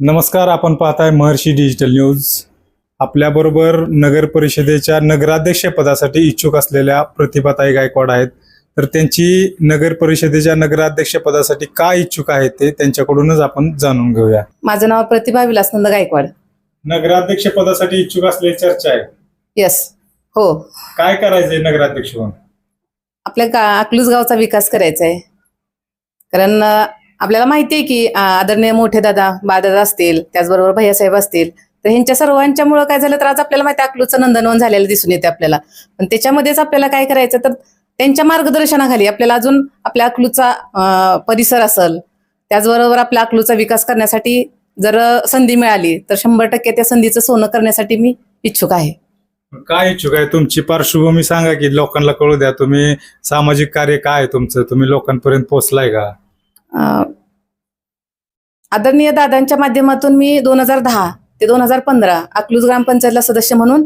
नमस्कार आपण पाहताय महर्षी डिजिटल न्यूज आपल्याबरोबर नगर परिषदेच्या नगराध्यक्ष पदासाठी इच्छुक असलेल्या प्रतिभाताई गायकवाड आहेत. तर त्यांची नगर परिषदेच्या नगराध्यक्ष पदासाठी का इच्छुक आहेत ते त्यांच्याकडूनच आपण जाणून घेऊया. माझं नाव प्रतिभा विलासनंद गायकवाड. नगराध्यक्ष पदासाठी इच्छुक असलेली चर्चा आहे. येस हो. काय करायचंय नगराध्यक्ष म्हणून? आपल्या गा अकलूज गावचा विकास करायचा आहे कारण अं, आपल्याला माहिती आहे की आदरणीय मोठे दादा बाळदादा असतील त्याचबरोबर भैयासाहेब असतील तर ह्यांच्या सर्वांच्यामुळं काय झालं तर आज आपल्याला माहिती आहे नंदनवन झालेलं दिसून येते आपल्याला. पण त्याच्यामध्येच आपल्याला काय करायचं तर त्यांच्या मार्गदर्शनाखाली आपल्याला अजून आपल्या अकलूचा परिसर असेल त्याचबरोबर आपल्या अकलूचा विकास करण्यासाठी जर संधी मिळाली तर शंभर टक्के त्या संधीचं सोनं करण्यासाठी मी इच्छुक आहे. काय इच्छुक आहे? तुमची पार्श्वभूमी सांगा की लोकांना कळू द्या तुम्ही सामाजिक कार्य काय आहे तुमचं? तुम्ही लोकांपर्यंत पोहोचलाय का? आदरणीय दादांच्या माध्यमातून मी दोन हजार दहा ते दोन हजार पंधरा अकलूज ग्रामपंचायतला सदस्य म्हणून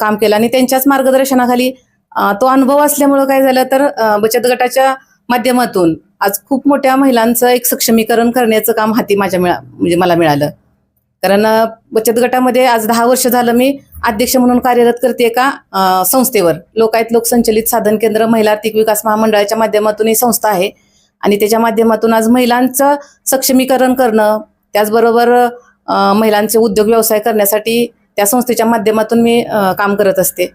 काम केलं. आणि त्यांच्याच मार्गदर्शनाखाली तो अनुभव असल्यामुळं काय झालं तर बचत गटाच्या माध्यमातून आज खूप मोठ्या महिलांचं एक सक्षमीकरण करण्याचं काम हाती माझ्या मिळा म्हणजे मला मिळालं. कारण बचत गटामध्ये आज दहा वर्ष झालं मी अध्यक्ष म्हणून कार्यरत करते एका संस्थेवर. लोकायत लोकसंचलित साधन केंद्र महिला आर्थिक विकास महामंडळाच्या माध्यमातून ही संस्था आहे. आणि त्याच्या माध्यमातून आज महिलांचं सक्षमीकरण करणं त्याचबरोबर महिलांचे उद्योग व्यवसाय करण्यासाठी त्या संस्थेच्या माध्यमातून मी काम करत असते.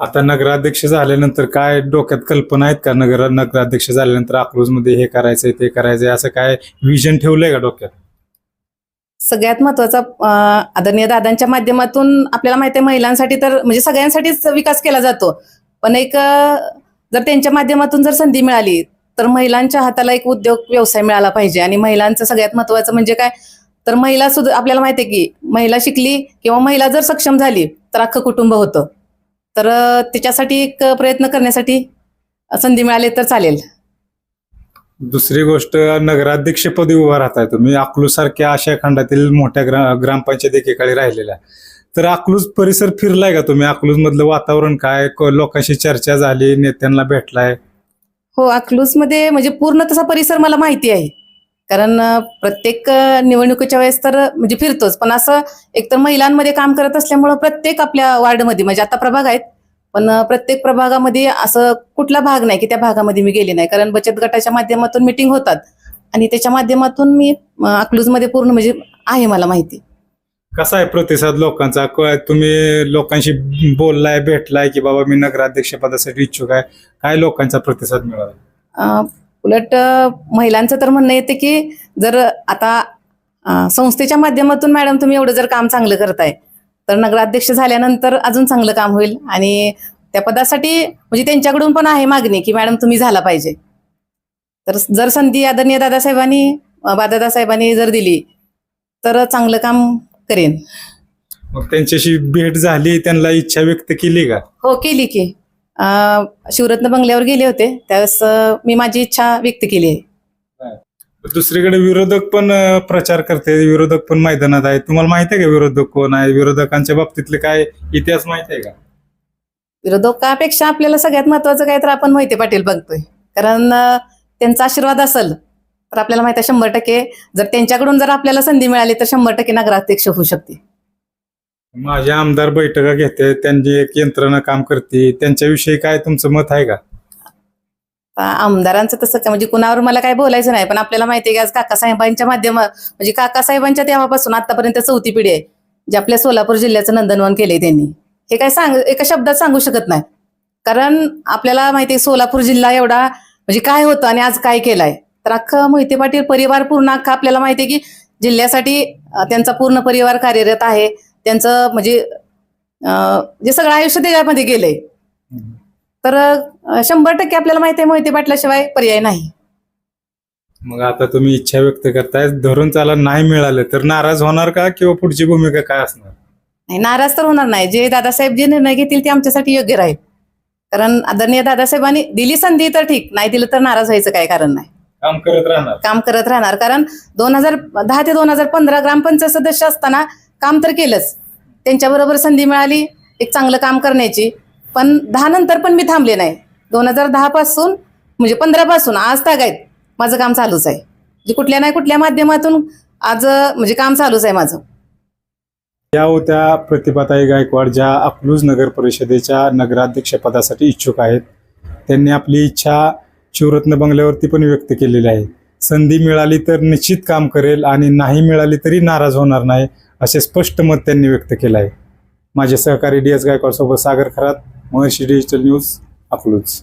आता नगराध्यक्ष झाल्यानंतर काय डोक्यात कल्पना आहेत का? नगर नगराध्यक्ष झाल्यानंतर अकलूजमध्ये हे करायचंय ते करायचंय असं काय विजन ठेवलंय का डोक्यात? सगळ्यात महत्त्वाचा आदरणीय दादांच्या माध्यमातून आपल्याला माहिती आहे महिलांसाठी तर म्हणजे सगळ्यांसाठीच विकास केला जातो. पण एक जर त्यांच्या माध्यमातून जर संधी मिळाली तर महिलांच्या हाताला एक उद्योग व्यवसाय मिळाला पाहिजे. आणि महिलांचं सगळ्यात महत्वाचं म्हणजे काय? तर महिला सुद्धा आपल्याला माहिती आहे की महिला शिकली किंवा महिला जर सक्षम झाली तर अख्खं कुटुंब होतं. तर त्याच्यासाठी एक प्रयत्न करण्यासाठी संधी मिळाली तर चालेल. दुसरी गोष्ट नगराध्यक्षपदी उभा राहताय तुम्ही. अकलूसारख्या आशिया खंडातील मोठ्या ग्रा ग्रामपंचायत एकेकाळी राहिलेल्या तर अकलूज परिसर फिरलाय का तुम्ही? अकलूज मधलं वातावरण काय? क- लोकांशी चर्चा झाली नेत्यांना भेटलाय? हो अकलूजमध्ये म्हणजे पूर्ण तसा परिसर मला माहिती आहे. कारण प्रत्येक निवडणुकीच्या वेळेस तर म्हणजे फिरतोच. पण असं एकतर महिलांमध्ये काम करत असल्यामुळं प्रत्येक आपल्या वार्डमध्ये म्हणजे आता प्रभाग आहेत पण प्रत्येक प्रभागामध्ये असं कुठला भाग नाही की त्या भागामध्ये मी गेले नाही. कारण बचत गटाच्या माध्यमातून मिटिंग होतात. आणि त्याच्या माध्यमातून मी अकलूजमध्ये पूर्ण म्हणजे आहे मला माहिती. कसा आहे प्रतिसाद लोकांचा? क- तुम्ही लोकांशी बोललाय भेटलाय की बाबा मी नगराध्यक्ष पदासाठी इच्छुक आहे. काय लोकांचा प्रतिसाद मिळाला? उलट महिलांचं तर म्हणणं येते की जर आता संस्थेच्या माध्यमातून मॅडम तुम्ही एवढं जर काम चांगलं करताय तर नगराध्यक्ष झाल्यानंतर अजून चांगलं काम होईल. आणि त्या पदासाठी म्हणजे त्यांच्याकडून पण आहे मागणी की मॅडम तुम्ही झाला पाहिजे. तर जर संधी आदरणीय दादासाहेबांनी अं, दादासाहेबांनी जर दिली तर चांगलं काम करेन. मग त्यांच्याशी भेट झाली त्यांना इच्छा व्यक्त केली का? हो केली की. अं, शिवरत्न बंगल्यावर गेले होते. त्यावेळेस अं, मी माझी इच्छा व्यक्त केली. आहे दुसरीकडे विरोधक पण अं, प्रचार करते. विरोधक पण मैदानात आहेत. तुम्हाला माहिती आहे का विरोधक कोण आहे? विरोधकांच्या बाबतीतले काय इतिहास माहिती आहे का? विरोधकापेक्षा आपल्याला सगळ्यात महत्वाचं काय तर आपण मोहिते पाटील बघतोय. कारण अं, त्यांचा आशीर्वाद असेल. तर आपल्याला माहिती आहे शंभर टक्के जर त्यांच्याकडून जर आपल्याला संधी मिळाली तर शंभर टक्के नगराध्यक्ष होऊ शकते. माझे आमदार बैठका घेते त्यांची एक यंत्रणा काम करते. त्यांच्याविषयी काय तुमचं मत आहे का? आमदारांचं तसं काय म्हणजे कुणावर मला काय बोलायचं नाही पण आपल्याला माहिती आहे की आज काकासाहेबांच्या माध्यम म्हणजे काकासाहेबांच्या तेव्हापासून आतापर्यंत चौथी पिढी आहे जे आपल्या सोलापूर जिल्ह्याचं नंदनवन केलंय त्यांनी. हे काय सांग एका शब्दात सांगू शकत नाही. कारण आपल्याला माहिती आहे सोलापूर जिल्हा एवढा म्हणजे काय होतं आणि आज काय केलंय? तर अख्खं मोहिते पाटील परिवार पूर्ण अख्खा आपल्याला माहिती आहे की जिल्ह्यासाठी त्यांचा पूर्ण परिवार कार्यरत आहे. त्यांचं म्हणजे जे सगळं आयुष्य त्याच्यामध्ये गेलंय. तर शंभर टक्के आपल्याला माहिती आहे मोहिते पाटलाशिवाय पर्याय नाही. मग आता तुम्ही इच्छा व्यक्त करताय धरून चाला नाही मिळालं तर नाराज होणार का किंवा पुढची भूमिका काय असणार? नाही नाराज तर होणार नाही. जे दादासाहेब जे निर्णय घेतील ते आमच्यासाठी योग्य राहील. कारण आदरणीय दादासाहेबांनी दिली संधी तर ठीक नाही दिलं तर नाराज व्हायचं काय कारण नाही. काम करत राहणार. काम करत राहणार. कारण दोन हजार दहा ते दोन हजार पंधरा ग्रामपंचायत सदस्य असताना काम तर केलंच. त्यांच्याबरोबर संधी मिळाली एक चांगलं काम करण्याची. पण दहा नंतर पण मी थांबले नाही. दोन हजार दहा पासून म्हणजे पंधरा पासून आज तागायत माझं काम चालूच आहे. म्हणजे कुठल्या नाही कुठल्या माध्यमातून आज म्हणजे काम चालूच आहे माझं. या होत्या प्रतिभाताई गायकवाड ज्या अकलूज नगर परिषदेच्या नगराध्यक्षपदासाठी इच्छुक आहेत. त्यांनी आपली इच्छा शिवरत्न बंगल्यावरती पण व्यक्त केलेली आहे. संधी मिळाली तर निश्चित काम करेल आणि नाही मिळाली तरी नाराज होणार नाही असे स्पष्ट मत त्यांनी व्यक्त केलं आहे. माझे सहकारी डी एस गायकवाडसोबत सागर खरात महर्षी डिजिटल न्यूज अकलूज.